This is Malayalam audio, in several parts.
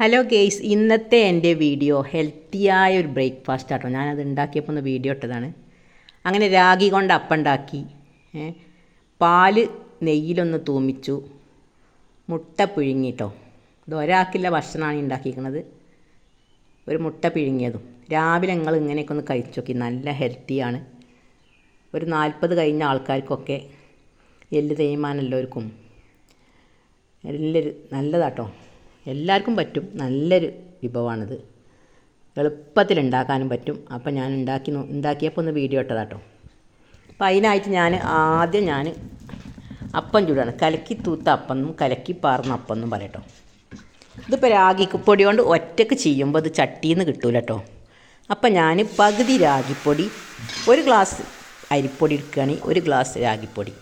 ഹലോ ഗെയ്സ് ഇന്നത്തെ എന്റെ വീഡിയോ ഹെൽത്തിയായ ഒരു ബ്രേക്ക്ഫാസ്റ്റ് ആട്ടോ. ഞാനത് ഉണ്ടാക്കിയപ്പോൾ ഒന്ന് വീഡിയോ ഇട്ടതാണ്. അങ്ങനെ രാഗി കൊണ്ട് അപ്പം ഉണ്ടാക്കി. പാൽ നെയ്യിലൊന്ന് തൂമിച്ചു. മുട്ട പുഴുങ്ങിട്ടോ. ഇത് ഒരാൾക്കില്ല ഭക്ഷണമാണ് ഉണ്ടാക്കിയിരിക്കുന്നത്. ഒരു മുട്ട പിഴുങ്ങിയതും. രാവിലെ നിങ്ങൾ ഇങ്ങനെയൊക്കെ ഒന്ന് കഴിച്ചു നോക്കി. നല്ല ഹെൽത്തിയാണ് ഒരു നാൽപ്പത് കഴിഞ്ഞ ആൾക്കാർക്കൊക്കെ എല്ല് തേയ്മാനെല്ലാവർക്കും എല്ലാവരും നല്ലതാട്ടോ എല്ലാവർക്കും പറ്റും. നല്ലൊരു വിഭവമാണിത്. എളുപ്പത്തിൽ ഉണ്ടാക്കാനും പറ്റും. അപ്പം ഞാൻ ഉണ്ടാക്കി ഉണ്ടാക്കിയപ്പോൾ ഒന്ന് വീഡിയോ ഇട്ടതാട്ടോ. അപ്പം അതിനായിട്ട് ഞാൻ ആദ്യം ഞാൻ അപ്പം ചൂടാണ്. കലക്കി തൂത്ത അപ്പം എന്നും കലക്കി പാർന്ന അപ്പം എന്നും പറയട്ടോ ഇതിപ്പോൾ രാഗിപ്പൊടി കൊണ്ട് ഒറ്റയ്ക്ക് ചെയ്യുമ്പോൾ ഇത് ചട്ടിയിൽ നിന്ന് കിട്ടൂല കേട്ടോ അപ്പം ഞാൻ പകുതി രാഗിപ്പൊടി ഒരു ഗ്ലാസ് അരിപ്പൊടി എടുക്കുകയാണെങ്കിൽ ഒരു ഗ്ലാസ് രാഗിപ്പൊടി.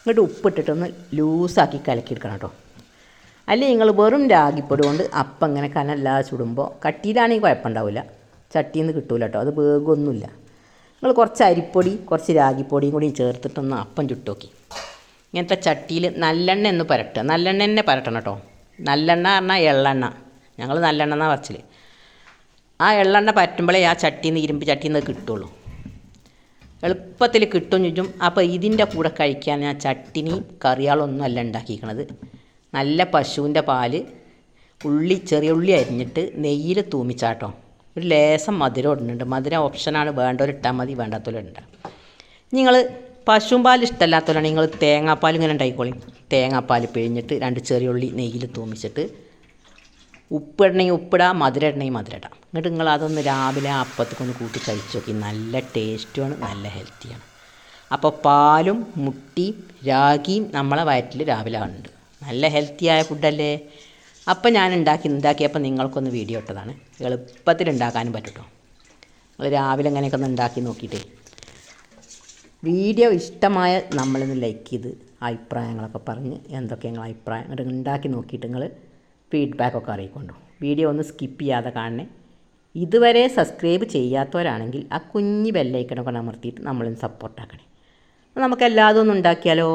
എന്നിട്ട് ഉപ്പിട്ടിട്ടൊന്ന് ലൂസാക്കി കലക്കി എടുക്കണം കേട്ടോ. അല്ലെങ്കിൽ നിങ്ങൾ വെറും രാഗിപ്പൊടി കൊണ്ട് അപ്പം ഇങ്ങനെ കനല്ലാതെ ചുടുമ്പോൾ കട്ടിയിലാണെങ്കിൽ കുഴപ്പമുണ്ടാവില്ല. ചട്ടിയിൽ നിന്ന് കിട്ടൂല കേട്ടോ അത് വേഗമൊന്നുമില്ല നിങ്ങൾ കുറച്ച് അരിപ്പൊടി കുറച്ച് രാഗിപ്പൊടിയും കൂടി ചേർത്തിട്ടൊന്ന് അപ്പം ചുട്ടോക്കി. ഇങ്ങനത്തെ ചട്ടിയിൽ നല്ലെണ്ണ ഒന്ന് പരട്ടുക. നല്ലെണ്ണ തന്നെ പരട്ടണം കേട്ടോ നല്ലെണ്ണ പറഞ്ഞാൽ എള്ളെണ്ണ. ഞങ്ങൾ നല്ലെണ്ണ എന്നാണ് പറച്ചിൽ ആ എള്ളെണ്ണ പറ്റുമ്പോഴേ ആ ചട്ടിയിൽ നിന്ന് ഇരുമ്പ് ചട്ടിയിൽ നിന്ന് കിട്ടുള്ളൂ. എളുപ്പത്തിൽ കിട്ടും ചുറ്റും. അപ്പോൾ ഇതിന്റെ കൂടെ കഴിക്കാൻ ഞാൻ ചട്ടിനി കറിയാളൊന്നും അല്ല ഉണ്ടാക്കിയിരിക്കണത്. നല്ല പശുവിന്റെ പാൽ ഉള്ളി ചെറിയ ഉള്ളി അരിഞ്ഞിട്ട് നെയ്യിൽ തൂമിച്ചാട്ടോ. ഒരു ലേസം മധുരം ഇടുന്നുണ്ട്. മധുരം ഓപ്ഷനാണ് വേണ്ടവർ ഇട്ടാൽ മതി വേണ്ടാത്തവരുണ്ട് നിങ്ങൾ പശുവും പാൽ ഇഷ്ടമല്ലാത്തവരാണ് നിങ്ങൾ തേങ്ങാപ്പാൽ ഇങ്ങനെ ഉണ്ടായിക്കോളി തേങ്ങാപ്പാൽ പിഴിഞ്ഞിട്ട് രണ്ട് ചെറിയ ഉള്ളി നെയ്യിൽ തൂമിച്ചിട്ട് ഉപ്പിടണമെങ്കിൽ ഉപ്പിടാം മധുരം ഇടണമെങ്കിൽ മധുരം ഇടാം. എന്നിട്ട് നിങ്ങൾ അതൊന്ന് രാവിലെ അപ്പത്തേക്കൊന്ന് കൂട്ടി കഴിച്ച് നോക്കി. നല്ല ടേസ്റ്റുമാണ് നല്ല ഹെൽത്തിയാണ് അപ്പോൾ പാലും മുട്ടിയും രാഗിയും നമ്മളെ വയറ്റിൽ രാവിലെ ഉണ്ട് നല്ല ഹെൽത്തിയായ ഫുഡല്ലേ അപ്പം ഞാൻ ഉണ്ടാക്കി ഉണ്ടാക്കിയപ്പോൾ നിങ്ങൾക്കൊന്ന് വീഡിയോ ഇട്ടതാണ്. എളുപ്പത്തിൽ ഉണ്ടാക്കാനും പറ്റും നിങ്ങൾ രാവിലെ അങ്ങനെയൊക്കെ ഒന്ന് ഉണ്ടാക്കി നോക്കിയിട്ടേ. വീഡിയോ ഇഷ്ടമായ നമ്മളിന്ന് ലൈക്ക് ചെയ്ത് അഭിപ്രായങ്ങളൊക്കെ പറഞ്ഞ് എന്തൊക്കെ നിങ്ങൾ അഭിപ്രായം ഉണ്ടാക്കി നോക്കിയിട്ട് നിങ്ങൾ ഫീഡ്ബാക്കൊക്കെ അറിയിക്കൊണ്ടു. വീഡിയോ ഒന്ന് സ്കിപ്പ് ചെയ്യാതെ കാണണേ. ഇതുവരെ സബ്സ്ക്രൈബ് ചെയ്യാത്തവരാണെങ്കിൽ ആ കുഞ്ഞ് ബെല്ലൈക്കണൊക്കെ അമർത്തിയിട്ട് നമ്മളിന്ന് സപ്പോർട്ടാക്കണേ നമുക്ക് എല്ലാതും ഒന്ന് ഉണ്ടാക്കിയാലോ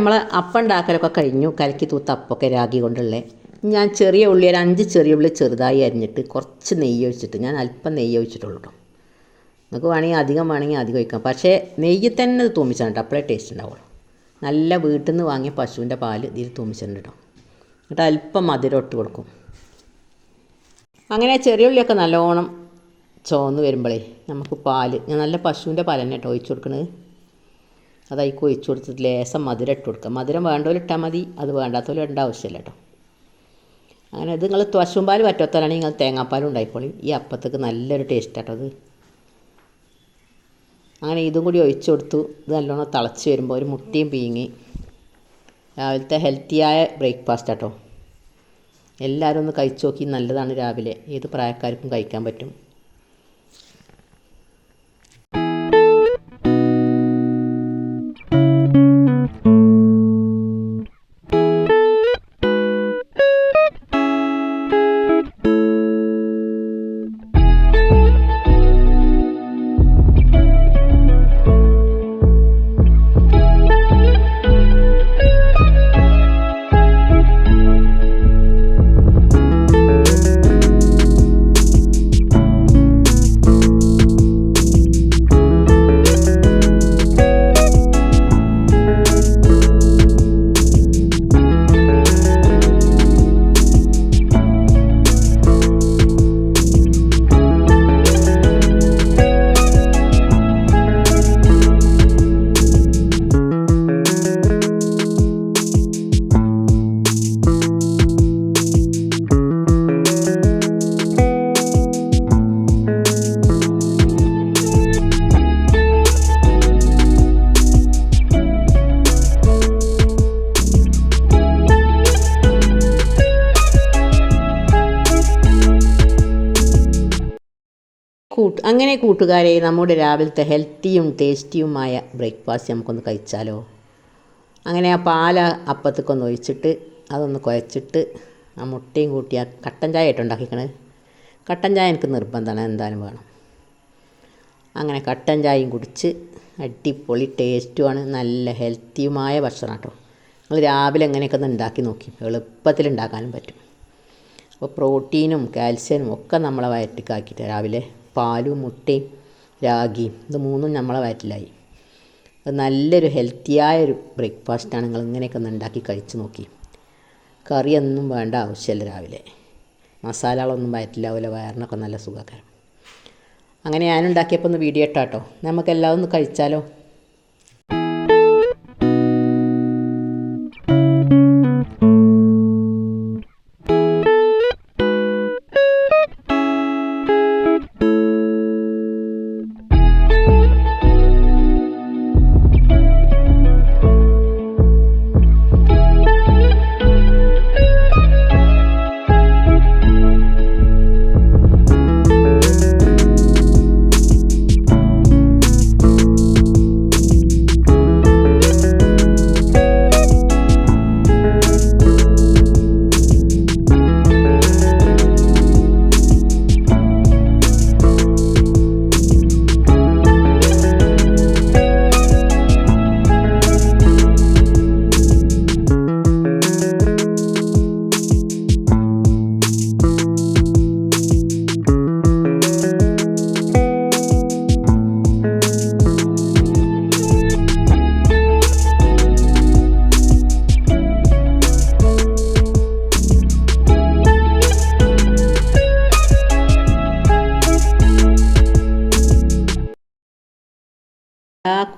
നമ്മൾ അപ്പം ഉണ്ടാക്കലൊക്കെ കഴിഞ്ഞു. കലക്കി തൂത്ത അപ്പൊക്കെ രാഗി കൊണ്ടുള്ളേ. ഞാൻ ചെറിയ ഉള്ളി ഒരു അഞ്ച് ചെറിയ ഉള്ളി ചെറുതായി അരിഞ്ഞിട്ട് കുറച്ച് നെയ്യ് ഒഴിച്ചിട്ട് ഞാൻ അല്പം നെയ്യ് ഒഴിച്ചിട്ടുള്ളൂ കേട്ടോ നിങ്ങൾക്ക് വേണമെങ്കിൽ അധികം വേണമെങ്കിൽ അധികം ഒഴിക്കാം. പക്ഷേ നെയ്യ് തന്നെ ഇത് തൂമിച്ചാണ് കേട്ടോ അപ്പോഴേ ടേസ്റ്റ് ഉണ്ടാവുള്ളൂ. നല്ല വീട്ടിൽ നിന്ന് വാങ്ങിയ പശുവിന്റെ പാൽ ഇതിൽ തൂമിച്ചിട്ടുണ്ട് കേട്ടോ എന്നിട്ട് അല്പം മധുരം ഇട്ട് കൊടുക്കും. അങ്ങനെ ചെറിയ ഉള്ളിയൊക്കെ നല്ലോണം ചുവന്ന് വരുമ്പോഴേ നമുക്ക് പാൽ ഞാൻ നല്ല പശുവിന്റെ പാൽ തന്നെ കേട്ടോ ഒഴിച്ചു കൊടുക്കണത്. അതായിക്ക് കുഴിച്ചു കൊടുത്തിട്ട് ലേശം മധുരം ഇട്ട് കൊടുക്കുക. മധുരം വേണ്ടവർ ഇട്ടാൽ മതി അത് വേണ്ടാത്തവർ ഇടേണ്ട ആവശ്യമില്ല കേട്ടോ. അങ്ങനെ ഇത് നിങ്ങൾ പശുമ്പാൽ പറ്റാത്തവരാണെങ്കിൽ നിങ്ങൾ തേങ്ങാപ്പാലും ഉണ്ടായിക്കോളി. ഈ അപ്പത്തേക്ക് നല്ലൊരു ടേസ്റ്റ് കേട്ടോ അത്. അങ്ങനെ ഇതും കൂടി ഒഴിച്ചു കൊടുത്തു. ഇത് നല്ലോണം തിളച്ച് വരുമ്പോൾ ഒരു മുട്ടയും പീങ്ങി. രാവിലത്തെ ഹെൽത്തിയായ ബ്രേക്ക്ഫാസ്റ്റ് കേട്ടോ എല്ലാവരും ഒന്ന് കഴിച്ചു നോക്കി നല്ലതാണ് രാവിലെ. ഏത് പ്രായക്കാർക്കും കഴിക്കാൻ പറ്റും. അങ്ങനെ കൂട്ടുകാരെ നമ്മുടെ രാവിലത്തെ ഹെൽത്തിയും ടേസ്റ്റിയുമായ ബ്രേക്ക്ഫാസ്റ്റ് നമുക്കൊന്ന് കഴിച്ചാലോ? അങ്ങനെ ആ പാല അപ്പത്തേക്കൊന്ന് ഒഴിച്ചിട്ട് അതൊന്ന് കുഴച്ചിട്ട് ആ മുട്ടയും കൂട്ടി ആ കട്ടൻ ചായ ആയിട്ട് ഉണ്ടാക്കിക്കണത് കട്ടൻ ചായ എനിക്ക് നിർബന്ധമാണ് എന്തായാലും വേണം. അങ്ങനെ കട്ടൻ ചായയും കുടിച്ച് അടിപൊളി ടേസ്റ്റുമാണ് നല്ല ഹെൽത്തിയുമായ ഭക്ഷണം കേട്ടോ നിങ്ങൾ രാവിലെ എങ്ങനെയൊക്കെ ഒന്ന് ഉണ്ടാക്കി നോക്കി എളുപ്പത്തിൽ ഉണ്ടാക്കാനും പറ്റും. അപ്പോൾ പ്രോട്ടീനും കാൽസ്യനും ഒക്കെ നമ്മളെ വയറ്റിക്കാക്കിയിട്ട് രാവിലെ പാലും മുട്ടയും രാഗിയും ഇത് മൂന്നും നമ്മളെ വയറ്റിലായി. അത് നല്ലൊരു ഹെൽത്തിയായൊരു ബ്രേക്ക്ഫാസ്റ്റാണ് നിങ്ങൾ ഇങ്ങനെയൊക്കെ ഒന്ന് ഉണ്ടാക്കി കഴിച്ചു നോക്കി. കറിയൊന്നും വേണ്ട ആവശ്യമില്ല രാവിലെ. മസാലകളൊന്നും വയറ്റിലാവില്ല വയറിനൊക്കെ നല്ല സുഖകരം. അങ്ങനെ ഞാനുണ്ടാക്കിയപ്പോൾ ഒന്ന് വീഡിയോ ഇട്ടാട്ടോ. നമുക്കെല്ലാം ഒന്ന് കഴിച്ചാലോ?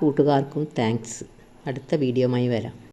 കൂട്ടുകാർക്കും താങ്ക്സ് അടുത്ത വീഡിയോയുമായി വരാം.